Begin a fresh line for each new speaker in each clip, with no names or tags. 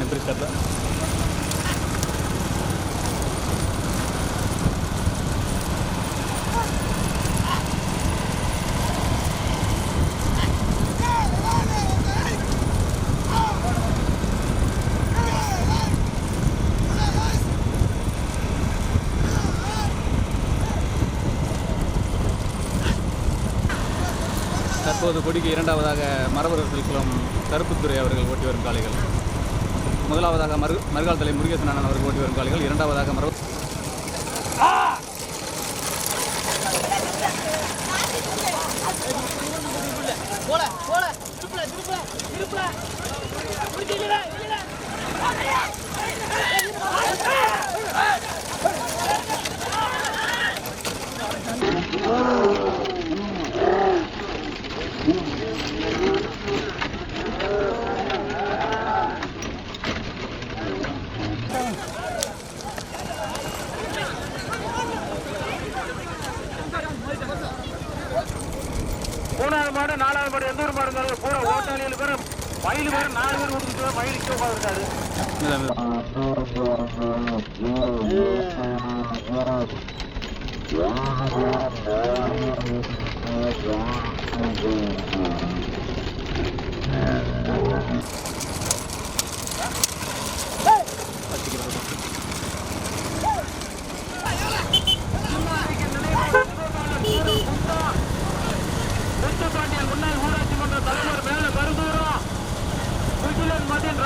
நிபிரிஸ்டர் தற்போது கொடிக்கு இரண்டாவதாக மரபரத்தில் குளம் கருப்புத்துறை அவர்கள் ஓட்டி வரும் காளைகள். முதலாவதாக மறு மறுகால் முருகேசன் அண்ணன் அவர்கள் ஓட்டி வரும் காலைகள் இரண்டாவதாக மறு போல போல திருப்பல திருப்பல திருப்பல.
மூணாவது மாடு நாலாவது மாடு எந்த ஒரு மாடு இருந்தாலும் பூரா ஓட்டாளிகள் பேர் மயில் பேர் நாலு பேர் கொடுத்துட்டு மயிலுக்கு உட்காந்துருக்காரு முத்துப்பாண்டியன்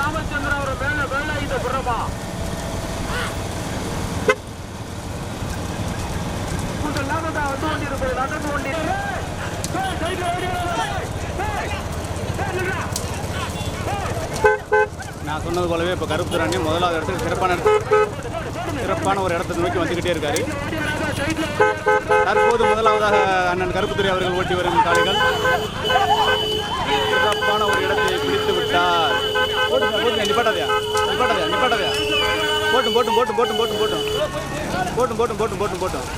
ராமச்சந்திரன் அவர் முதலாவது வந்து கொண்டிருப்பது நடந்து கொண்டிருக்கிறது
நான் சொன்னது போலவே இப்போ கருப்புத்துறை அண்ணன் முதலாவது இடத்துக்கு சிறப்பான சிறப்பான ஒரு இடத்தை நோக்கி வந்துக்கிட்டே இருக்காரு. தற்போது முதலாவதாக அண்ணன் கருப்புத்துறை அவர்கள் ஓட்டி வரும் காளைகள். போட்டும் போட்டும் போட்டும் போட்டும் போட்டும் போட்டும் போட்டும் போட்டும் போட்டும் போட்டும் போட்டும்